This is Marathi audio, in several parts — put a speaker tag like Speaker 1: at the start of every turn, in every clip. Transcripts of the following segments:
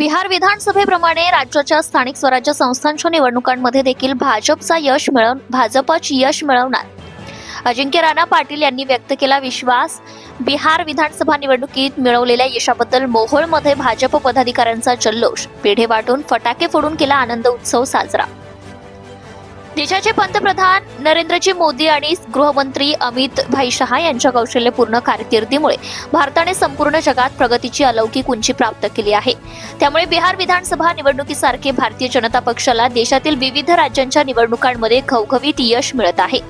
Speaker 1: बिहार विधानसभेप्रमाणे राज्याच्या स्थानिक स्वराज्य संस्थांच्या निवडणुकांमध्ये देखील भाजपचा यश मिळवून भाजपच यश मिळवणार. अजिंक्य राणा पाटील यांनी व्यक्त केला विश्वास बिहार विधानसभा निवडणुकीत मिळवलेल्या यशाबद्दल मोहोळमध्ये भाजप पदाधिकाऱ्यांचा जल्लोष पेढे वाटून फटाके फोडून केला आनंद उत्सव साजरा. देशाचे पंतप्रधान नरेंद्रजी मोदी आणि गृहमंत्री अमित भाई शहा यांच्या कौशल्यपूर्ण कारकिर्दीमुळे भारताने संपूर्ण जगात प्रगतीची अलौकिक उंची प्राप्त केली आहे. त्यामुळे बिहार विधानसभा निवडणुकीसारखे भारतीय जनता पक्षाला देशातील विविध राज्यांच्या निवडणुकांमध्ये घवघवीत यश मिळत आहे.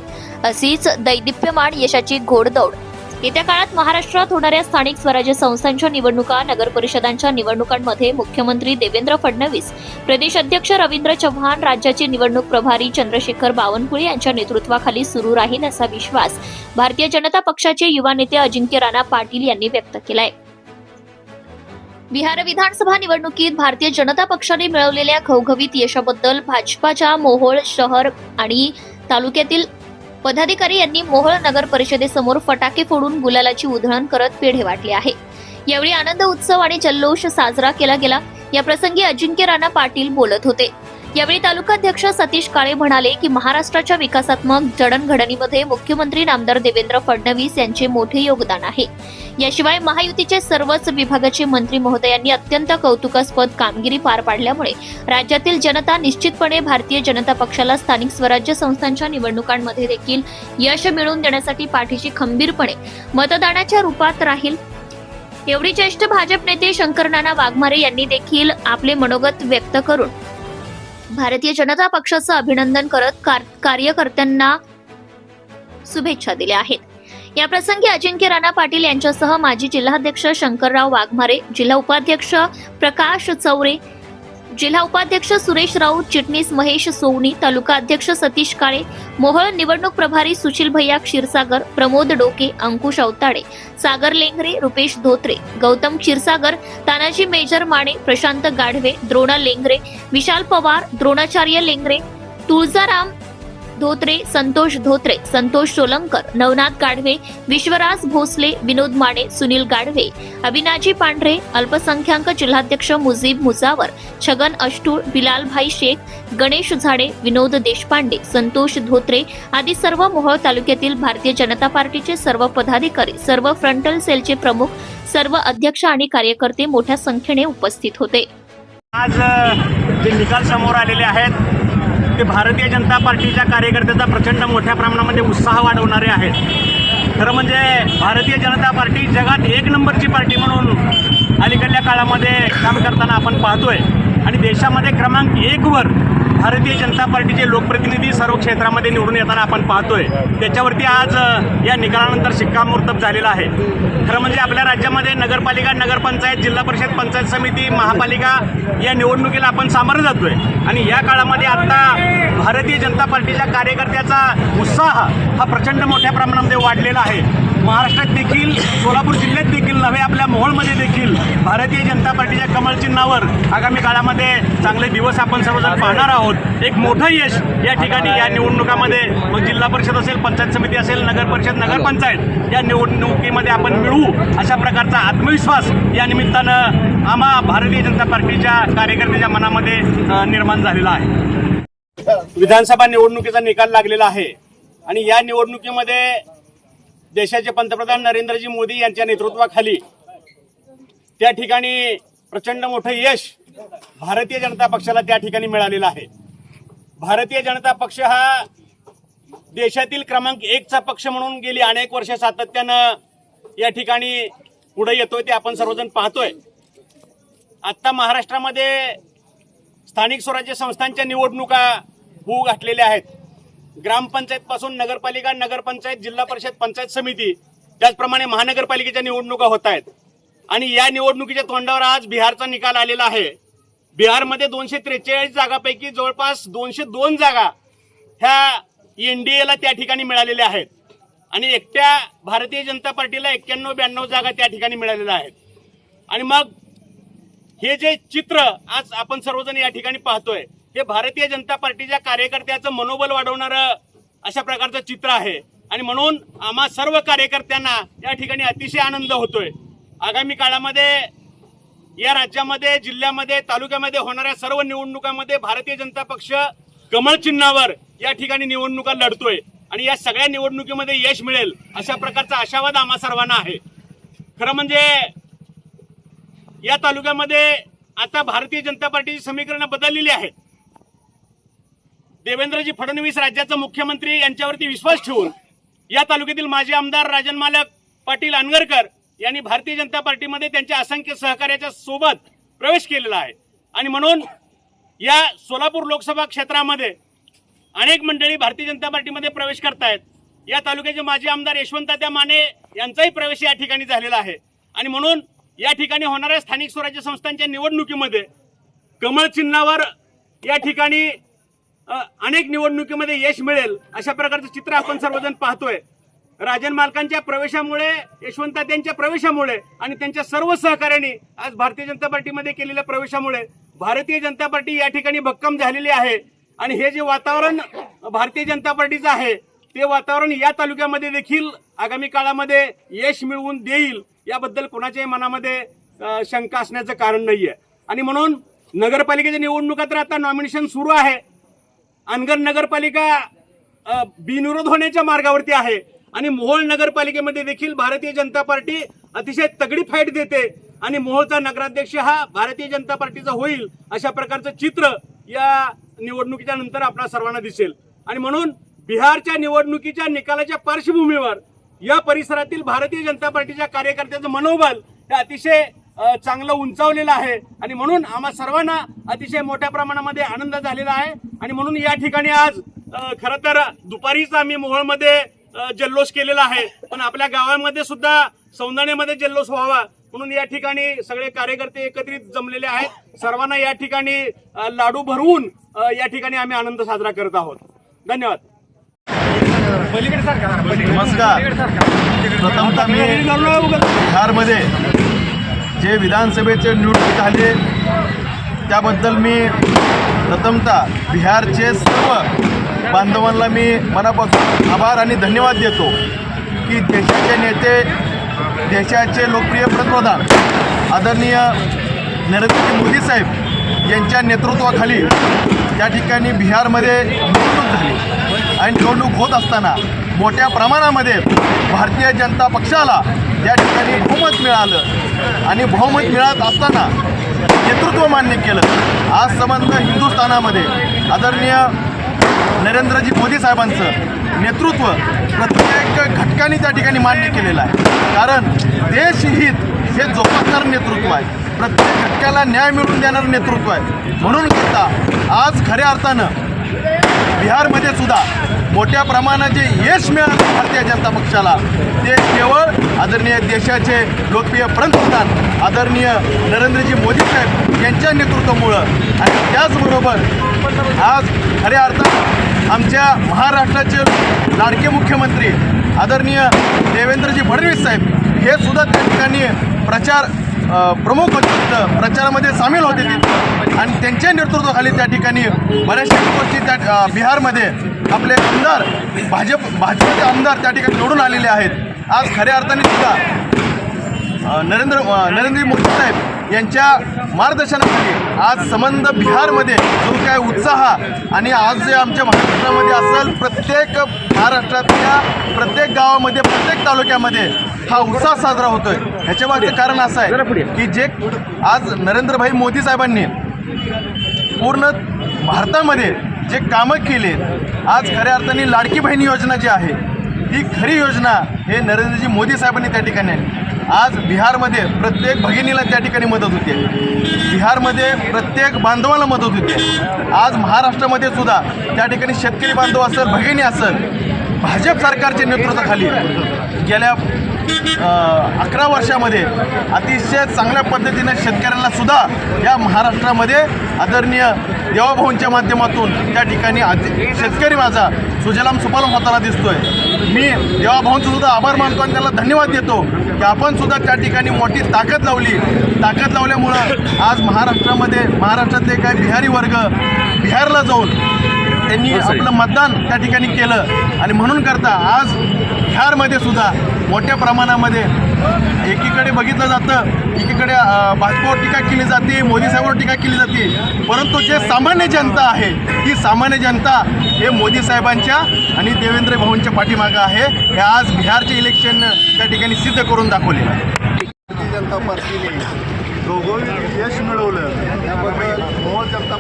Speaker 1: अशीच दैदिप्यमान यशाची घोडदौड येत्या काळात महाराष्ट्रात होणाऱ्या स्थानिक स्वराज्य संस्थांच्या निवडणुका नगर परिषदांच्या निवडणुकांमध्ये मुख्यमंत्री देवेंद्र फडणवीस प्रदेश अध्यक्ष रवींद्र चव्हाण राज्याचे निवडणूक प्रभारी चंद्रशेखर बावनकुळे यांच्या नेतृत्वाखाली सुरू राहील असा विश्वास भारतीय जनता पक्षाचे युवा नेते अजिंक्य राणा पाटील यांनी व्यक्त केलाय. बिहार विधानसभा निवडणुकीत भारतीय जनता पक्षाने मिळवलेल्या घवघवीत यशाबद्दल भाजपाच्या मोहोळ शहर आणि तालुक्यातील पदाधिकारी यांनी मोहोळ नगर परिषदेसमोर फटाके फोडून गुलालाची उधळण करत पेढे वाटले आहे. यावेळी आनंद उत्सव आणि जल्लोष साजरा केला गेला. या प्रसंगी अजिंक्य राणा पाटील बोलत होते. यावेळी तालुकाध्यक्ष सतीश काळे म्हणाले की महाराष्ट्राच्या विकासात्मक जडणघडणीमध्ये मुख्यमंत्री नामदार देवेंद्र फडणवीस यांचे मोठे योगदान आहे. याशिवाय महायुतीचे सर्वच विभागाचे मंत्री महोदयांनी अत्यंत कौतुकास्पद कामगिरी पार पाडल्यामुळे राज्यातील जनता निश्चितपणे भारतीय जनता पक्षाला स्थानिक स्वराज्य संस्थांच्या निवडणुकांमध्ये देखील यश मिळवून देण्यासाठी पाठीशी खंबीरपणे मतदानाच्या रूपात राहील. एवढी ज्येष्ठ भाजप नेते शंकरनाना वाघमारे यांनी देखील आपले मनोगत व्यक्त करून भारतीय जनता पक्षाचं अभिनंदन करत कार- कार्यकर्त्यांना शुभेच्छा दिल्या आहेत. या प्रसंगी अजिंक्य राणा पाटील यांच्यासह माजी जिल्हाध्यक्ष शंकरराव वाघमारे जिल्हा उपाध्यक्ष प्रकाश चौरे जिल्हा उपाध्यक्ष सुरेश राऊत चिटणीस महेश सोवणी तालुका अध्यक्ष सतीश काळे मोहळ निवडणूक प्रभारी सुशील भैया क्षीरसागर प्रमोद डोके अंकुश अवताडे सागर लेंगरे रुपेश धोत्रे गौतम क्षीरसागर तानाजी मेजर माने प्रशांत गाढवे द्रोणा लेंगरे विशाल पवार द्रोणाचार्य लेंगरे तुळजाराम धोत्रे संतोष धोत्रे संतोष सोलंकर नवनाथ गाढवे विश्वराज भोसले विनोद माने सुनील गाढवे अविनाजी पांढरे अल्पसंख्याक जिल्हाध्यक्ष मुजीब मुजावर छगन अष्टूळ बिलालभाई शेख गणेश झाडे विनोद देशपांडे संतोष धोत्रे आदी सर्व मोहोळ तालुक्यातील भारतीय जनता पार्टीचे सर्व पदाधिकारी सर्व फ्रंटल सेलचे प्रमुख सर्व अध्यक्ष आणि कार्यकर्ते मोठ्या संख्येने उपस्थित होते.
Speaker 2: आज जे निकाल समोर आलेले आहेत ते भारतीय जनता पार्टीच्या कार्यकर्त्याचा प्रचंड मोठ्या प्रमाणामध्ये उत्साह वाढवणारे आहेत. खरं म्हणजे भारतीय जनता पार्टी जगात एक नंबरची पार्टी म्हणून अलीकडल्या काळामध्ये काम करताना आपण पाहतोय. आणि देशामध्ये क्रमांक एकवर भारतीय जनता पार्टीचे लोकप्रतिनिधी सर्व क्षेत्रामध्ये निवडून येताना आपण पाहतोय. त्याच्यावरती आज या निकालानंतर शिक्कामोर्तब झालेला आहे. खरं म्हणजे आपल्या राज्यामध्ये नगरपालिका नगरपंचायत जिल्हा परिषद पंचायत समिती महापालिका या निवडणुकीला आपण सामोरं जातोय. आणि या काळामध्ये आता भारतीय जनता पार्टीच्या कार्यकर्त्याचा उत्साह हा प्रचंड मोठ्या प्रमाणामध्ये वाढलेला आहे. महाराष्ट्रात देखील सोलापूर जिल्ह्यात देखील नव्हे आपल्या मोहोळमध्ये देखील भारतीय जनता पार्टीच्या कमळ चिन्हावर आगामी काळामध्ये चांगले दिवस आपण सर्वजण पाहणार आहोत. एक मोठं यश या ठिकाणी या निवडणुकामध्ये मग जिल्हा परिषद असेल पंचायत समिती असेल नगर परिषद नगरपंचायत या निवडणुकीमध्ये आपण मिळवू अशा प्रकारचा आत्मविश्वास या निमित्तानं आम्हा भारतीय जनता पार्टीच्या कार्यकर्त्याच्या मनामध्ये निर्माण झालेला आहे. विधानसभा निवडणुकीचा निकाल लागलेला आहे आणि या निवडणुकीमध्ये देशाचे पंतप्रधान नरेंद्रजी मोदी यांच्या नेतृत्वाखाली त्या ठिकाणी प्रचंड मोठं यश भारतीय जनता पक्षाला त्या ठिकाणी मिळालेलं आहे. भारतीय जनता पक्ष हा देशातील क्रमांक एकचा पक्ष म्हणून गेली अनेक वर्ष सातत्यानं या ठिकाणी पुढे येतोय ते आपण सर्वजण पाहतोय. आत्ता महाराष्ट्रामध्ये स्थानिक स्वराज्य संस्थांच्या निवडणुका होऊ घातलेल्या आहेत. ग्रामपंचायत पासून नगरपालिका नगरपंचायत जिल्हा परिषद पंचायत समिती त्याचप्रमाणे महानगरपालिकेच्या निवडणुका होत आहेत. आणि या निवडणुकीच्या तोंडावर आज बिहारचा निकाल आलेला आहे. बिहारमध्ये दोनशे त्रेचाळीस जागापैकी जवळपास दोनशे दोन जागा ह्या एनडीएला त्या ठिकाणी मिळालेल्या आहेत. आणि एकट्या भारतीय जनता पार्टीला एक्क्याण्णव ब्याण्णव जागा त्या ठिकाणी मिळालेल्या आहेत. आणि मग हे जे चित्र आज आपण सर्वजण या ठिकाणी पाहतोय हे भारतीय जनता पार्टीच्या कार्यकर्त्याचं मनोबल वाढवणारं अशा प्रकारचं चित्र आहे. आणि म्हणून आम्हा सर्व कार्यकर्त्यांना या ठिकाणी अतिशय आनंद होतोय. आगामी काळामध्ये या राज्यामध्ये जिल्ह्यामध्ये तालुक्यामध्ये होणाऱ्या सर्व निवडणुकांमध्ये भारतीय जनता पक्ष कमळ चिन्हावर या ठिकाणी निवडणुका लढतोय. आणि या सगळ्या निवडणुकीमध्ये यश मिळेल अशा प्रकारचा आशावाद आम्हा सर्वांना आहे. खरं म्हणजे या तालुक्यामध्ये आता भारतीय जनता पार्टीची समीकरणं बदललेली आहेत. देवेंद्रजी फडणवीस राज्याचं मुख्यमंत्री यांच्यावरती विश्वास ठेवून या तालुक्यातील माजी आमदार राजन मालक पाटील अनगरकर यांनी भारतीय जनता पार्टीमध्ये त्यांच्या असंख्य सहकार्याच्या सोबत प्रवेश केलेला आहे. आणि म्हणून या सोलापूर लोकसभा क्षेत्रामध्ये अनेक मंडळी भारतीय जनता पार्टीमध्ये प्रवेश करतायत. या तालुक्याचे माजी आमदार यशवंतात्या माने यांचाही प्रवेश या ठिकाणी झालेला आहे. आणि म्हणून या ठिकाणी होणाऱ्या स्थानिक स्वराज्य संस्थांच्या निवडणुकीमध्ये कमळ चिन्हावर या ठिकाणी अनेक निवडणुकीमध्ये यश मिळेल अशा प्रकारचं चित्र आपण सर्वजण पाहतोय. राजन मालकांच्या प्रवेशामुळे यशवंत यांच्या प्रवेशामुळे आणि त्यांच्या सर्व सहकाऱ्यांनी आज भारतीय जनता पार्टीमध्ये केलेल्या प्रवेशामुळे भारतीय जनता पार्टी या ठिकाणी भक्कम झालेली आहे. आणि हे जे वातावरण भारतीय जनता पार्टीचं आहे ते वातावरण या तालुक्यामध्ये देखील आगामी काळामध्ये यश मिळवून देईल याबद्दल कोणाच्याही मनामध्ये शंका असण्याचं कारण नाही आहे आणि म्हणून नगरपालिकेच्या निवडणुका तर आता नॉमिनेशन सुरू आहे. अनगर नगरपालिका बिनविरोध होण्याच्या मार्गावरती आहे. आणि मोहोळ नगरपालिकेमध्ये देखील भारतीय जनता पार्टी अतिशय तगडी फाईट देते आणि मोहोळचा नगराध्यक्ष हा भारतीय जनता पार्टीचा होईल अशा प्रकारचं चित्र या निवडणुकीच्या नंतर आपल्या सर्वांना दिसेल. आणि म्हणून बिहारच्या निवडणुकीच्या निकालाच्या पार्श्वभूमीवर या परिसरातील भारतीय जनता पार्टीच्या कार्यकर्त्याचं मनोबल हे अतिशय चांगलं उंचावलेलं आहे. आणि म्हणून आम्हा सर्वांना अतिशय मोठ्या प्रमाणामध्ये आनंद झालेला आहे. आणि म्हणून या ठिकाणी आज खरं तर दुपारीच आम्ही मोहोळमध्ये जल्लोष केलेला आहे. पण आपल्या गावामध्ये सुद्धा सौंदर्यामध्ये जल्लोष व्हावा म्हणून या ठिकाणी सगळे कार्यकर्ते एकत्रित जमलेले आहेत. सर्वांना या ठिकाणी लाडू भरवून या ठिकाणी आम्ही आनंद साजरा करत आहोत. धन्यवाद.
Speaker 3: नमस्कार. प्रथमतः मी बिहारमध्ये जे विधानसभेचे निवडणूक झाले त्याबद्दल मी प्रथमतः बिहारचे सर्व बांधवांना मी मनापासून आभार आणि धन्यवाद देतो की देशाचे नेते देशाचे लोकप्रिय पंतप्रधान आदरणीय नरेंद्र मोदी साहेब यांच्या नेतृत्वाखाली त्या ठिकाणी बिहारमध्ये निवडणूक झाली. आणि निवडणूक होत असताना मोठ्या प्रमाणामध्ये भारतीय जनता पक्षाला या ठिकाणी बहुमत मिळालं आणि बहुमत मिळत असताना नेतृत्व मान्य केलं. आज संबंध हिंदुस्थानामध्ये आदरणीय नरेंद्रजी मोदी साहेबांचं नेतृत्व प्रत्येक घटकाने त्या ठिकाणी मान्य केलेलं आहे. कारण देशहित हे जोपासणारं नेतृत्व आहे. प्रत्येक घटकाला न्याय मिळवून देणारं नेतृत्व आहे. म्हणून करता आज खऱ्या अर्थानं बिहारमध्ये सुद्धा मोठ्या प्रमाणात जे यश मिळालं भारतीय जनता पक्षाला ते केवळ आदरणीय देशाचे लोकप्रिय पंतप्रधान आदरणीय नरेंद्रजी मोदी साहेब यांच्या नेतृत्वामुळं. आणि त्याचबरोबर आज खऱ्या अर्थात आमच्या महाराष्ट्राचे लाडके मुख्यमंत्री आदरणीय देवेंद्रजी फडणवीस साहेब हे सुद्धा त्या ठिकाणी प्रचार प्रमुख होते तिथं प्रचारामध्ये सामील होते तिथं आणि त्यांच्या नेतृत्वाखाली त्या ठिकाणी बऱ्याचशा गोष्टी त्या बिहारमध्ये आपले आमदार भाजप भाजपचे आमदार त्या ठिकाणी निवडून आलेले आहेत. आज खऱ्या अर्थाने सुद्धा नरेंद्र नरेंद्र मोदी साहेब यांच्या मार्गदर्शनाखाली आज संबंध बिहारमध्ये जो काय उत्साह आणि आज जे आमच्या महाराष्ट्रामध्ये असेल प्रत्येक महाराष्ट्रातल्या प्रत्येक गावामध्ये प्रत्येक तालुक्यामध्ये हा उत्साह साजरा होतोय. ह्याच्या मागचं कारण असं आहे की जे आज नरेंद्रभाई मोदी साहेबांनी पूर्ण भारतामध्ये जे कामं केले आज खऱ्या अर्थाने लाडकी बहीण योजना जी आहे ही खरी योजना हे नरेंद्रजी मोदी साहेबांनी त्या ठिकाणी आज बिहारमध्ये प्रत्येक भगिनीला त्या ठिकाणी मदत होते. बिहारमध्ये प्रत्येक बांधवाला मदत होते. आज महाराष्ट्रामध्ये सुद्धा त्या ठिकाणी शेतकरी बांधव असेल भगिनी असेल भाजप सरकारच्या नेतृत्वाखाली गेल्या अकरा वर्षामध्ये अतिशय चांगल्या पद्धतीनं शेतकऱ्यांना सुद्धा या महाराष्ट्रामध्ये आदरणीय देवाभाऊंच्या माध्यमातून त्या ठिकाणी अति शेतकरी माझा सुजलाम सुपालम होताना दिसतोय. मी देवाभाऊंचा सुद्धा आभार मानतो आणि त्याला धन्यवाद देतो की आपण सुद्धा त्या ठिकाणी मोठी ताकद लावली. ताकद लावल्यामुळं आज महाराष्ट्रामध्ये महाराष्ट्रातले काय बिहारी वर्ग बिहारला जाऊन त्यांनी आपलं मतदान त्या ठिकाणी केलं. आणि म्हणून करता आज बिहारमध्ये सुद्धा मोठ्या प्रमाणामध्ये
Speaker 4: एकीकडे बघितलं जातं एकीकडे भाजपावर टीका केली जाते मोदी साहेबांवर टीका केली जाते. परंतु जे सामान्य जनता आहे ती सामान्य जनता हे मोदी साहेबांच्या आणि देवेंद्र भाऊंच्या पाठीमागं आहे. हे आज बिहारचे इलेक्शन त्या ठिकाणी सिद्ध करून दाखवलेलं आहे भारतीय जनता पार्टीने घवघवीत यश मिळवलं. त्याबद्दल मोहोळ जनता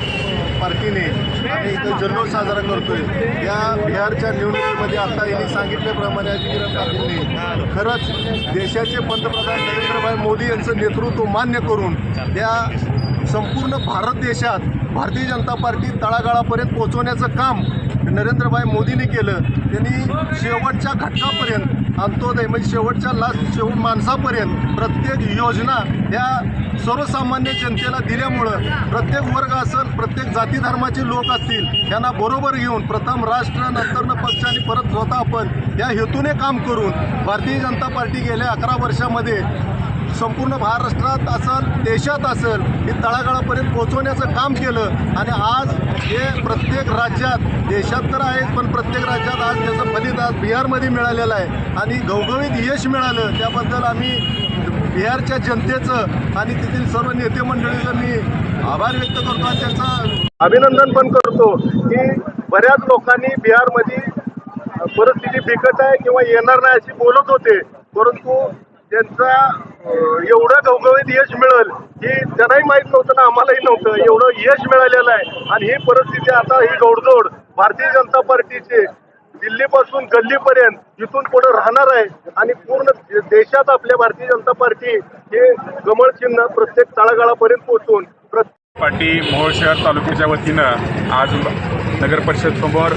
Speaker 4: पार्टीने आम्ही इथं जल्लोष साजरा करतोय. या बिहारच्या निवडणुकीमध्ये आता यांनी सांगितल्याप्रमाणे किरण पाटीलने खरंच देशाचे पंतप्रधान नरेंद्रभाई मोदी यांचं नेतृत्व मान्य करून या संपूर्ण भारत देशात भारतीय जनता पार्टी तळागाळापर्यंत पोहोचवण्याचं काम नरेंद्रभाई मोदींनी केलं. त्यांनी शेवटच्या घटकापर्यंत अंत्योदय म्हणजे शेवटच्या लास्ट शेवट माणसापर्यंत प्रत्येक योजना या सर्वसामान्य जनतेला दिल्यामुळं प्रत्येक वर्ग असेल प्रत्येक जाती धर्माचे लोक असतील यांना बरोबर घेऊन प्रथम राष्ट्र नंतरनं पक्ष आणि परत स्वतः आपण या हेतूने काम करून भारतीय जनता पार्टी गेल्या अकरा वर्षामध्ये संपूर्ण महाराष्ट्रात असेल देशात असेल हे तळागाळापर्यंत पोहोचवण्याचं काम केलं. आणि आज हे प्रत्येक राज्यात देशात तर आहेच पण प्रत्येक राज्यात आज त्याचं फलित आज बिहारमध्ये मिळालेलं आहे. आणि घवघवीत यश मिळालं त्याबद्दल आम्ही बिहारच्या जनतेचं आणि तेथील सर्व नेते मंडळीचं मी आभार व्यक्त करतो आणि त्यांचं अभिनंदन पण करतो की बऱ्याच लोकांनी बिहारमध्ये परिस्थिती बिकट आहे किंवा येणार नाही अशी बोलत होते. परंतु त्यांचा एवढं गवगवीत यश मिळेल की त्यांनाही माहीत नव्हतं ना आम्हालाही नव्हतं. एवढं यश मिळालेलं आहे. आणि ही परिस्थिती आता ही घोडदौड भारतीय जनता पार्टीचे दिल्लीपासून गल्लीपर्यंत इथून पुढे राहणार आहे. आणि पूर्ण देशात आपल्या भारतीय जनता पार्टी हे गमळ चिन्ह प्रत्येक तळागाळापर्यंत पोहोचून प्रत्येक
Speaker 5: पार्टी मोहोळ शहर तालुक्याच्या वतीनं आज नगर परिषद समोर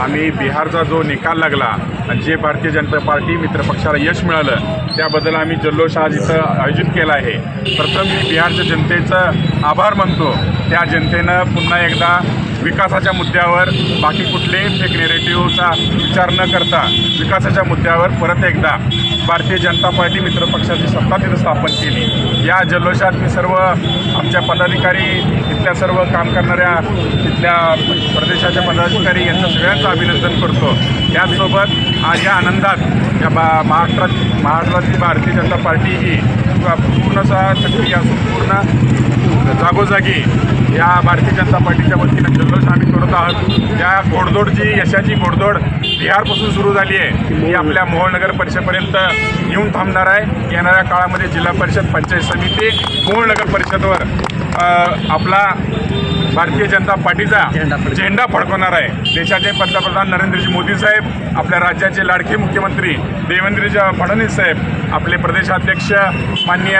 Speaker 5: आम्ही बिहारचा जो निकाल लागला आणि जे भारतीय जनता पार्टी मित्रपक्षाला यश मिळालं त्याबद्दल आम्ही जल्लोष आज इथं आयोजित केला आहे. प्रथम मी बिहारच्या जनतेचं आभार मानतो. त्या जनतेनं पुन्हा एकदा विकासाच्या मुद्द्यावर बाकी कुठले फेक नेरेटिव्हचा विचार न करता विकासाच्या मुद्द्यावर परत एकदा भारतीय जनता पार्टी मित्रपक्षाची सत्ता तिथं स्थापन केली. या जल्लोषात मी सर्व आमच्या पदाधिकारी इथल्या सर्व काम करणाऱ्या इथल्या प्रदेशाच्या पदाधिकारी यांचं सगळ्यांचं अभिनंदन करतो. त्याचसोबत आज या आनंदात या बा महाराष्ट्रात महाराष्ट्रातली भारतीय जनता पार्टी ही पूर्णतः सक्रिय असून पूर्ण जागोजागी या भारतीय जनता पार्टीच्या वतीनं जल्लोष आम्ही करत आहोत. या घोडदौडची यशाची घोडदौड बिहारपासून सुरू झाली आहे ही आपल्या मोहोळ नगर परिषदेपर्यंत येऊन थांबणार आहे. येणाऱ्या काळामध्ये जिल्हा परिषद पंचायत समिती मोहोळ नगर परिषदवर आपला भारतीय जनता पार्टीचा झेंडा फडकवणार आहे. देशाचे पंतप्रधान नरेंद्रजी मोदी साहेब आपल्या राज्याचे लाडके मुख्यमंत्री देवेंद्रजी फडणवीस साहेब आपले प्रदेशाध्यक्ष माननीय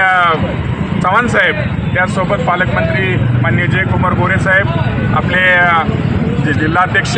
Speaker 5: चव्हाण साहेब त्याचसोबत पालकमंत्री मान्य जयकुमार गोरे साहेब आपले जे जिल्हाध्यक्ष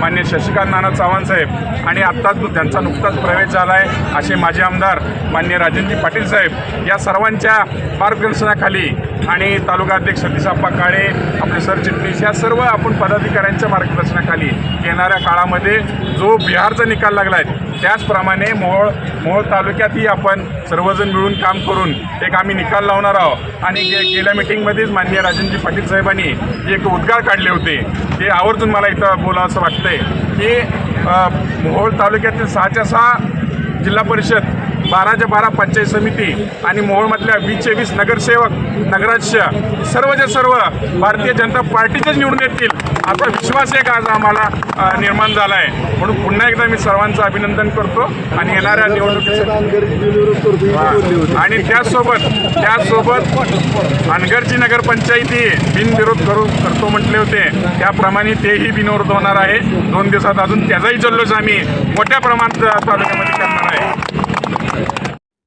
Speaker 5: मान्य शशिकांत नाना चव्हाण साहेब आणि आत्ताच त्यांचा नुकताच प्रवेश झाला आहे असे माजी आमदार मान्य राजेंद्र पाटील साहेब या सर्वांच्या मार्गदर्शनाखाली आणि तालुका अध्यक्ष सतीशाप्पा काळे आपले सरचिटणीस या सर्व आपण पदाधिकाऱ्यांच्या मार्गदर्शनाखाली येणाऱ्या काळामध्ये जो बिहारचा निकाल लागला आहे त्याचप्रमाणे मोहोळ मोहोळ तालुक्यातही आपण सर्वजण मिळून काम करून एक आम्ही निकाल लावणार आहोत. आणि गे गेल्या मिटिंगमध्येच माननीय राजेंद्र पाटील साहेबांनी एक उद्गार काढले होते ते आवर्जून मला इथं बोला असं वाटतंय. की मोहोळ तालुक्यातील सहाच्या सहा जिल्हा परिषद बाराच्या बारा पंचायत समिती आणि मोहोळमधल्या वीसचे वीस नगरसेवक नगराध्यक्ष सर्वच्या सर्व भारतीय जनता पार्टीचेच निवडून येतील. असा विश्वास एक आज आम्हाला निर्माण झाला आहे म्हणून पुन्हा एकदा मी सर्वांचं अभिनंदन करतो आणि येणाऱ्या निवडणुकीसाठी आणि त्याचसोबत त्याचसोबत अनगरची नगरपंचायती बिनविरोध करू करतो म्हटले होते. त्याप्रमाणे तेही बिनविरोध होणार आहे. दोन दिवसात अजून त्याचाही जल्लोष आम्ही मोठ्या प्रमाणात तालुक्यामध्ये करणार आहे.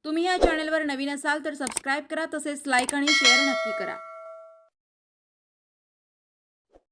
Speaker 6: तुम्ही या चॅनलवर नवीन असाल तर सबस्क्राईब करा तसेच लाईक आणि शेअर नक्की करा.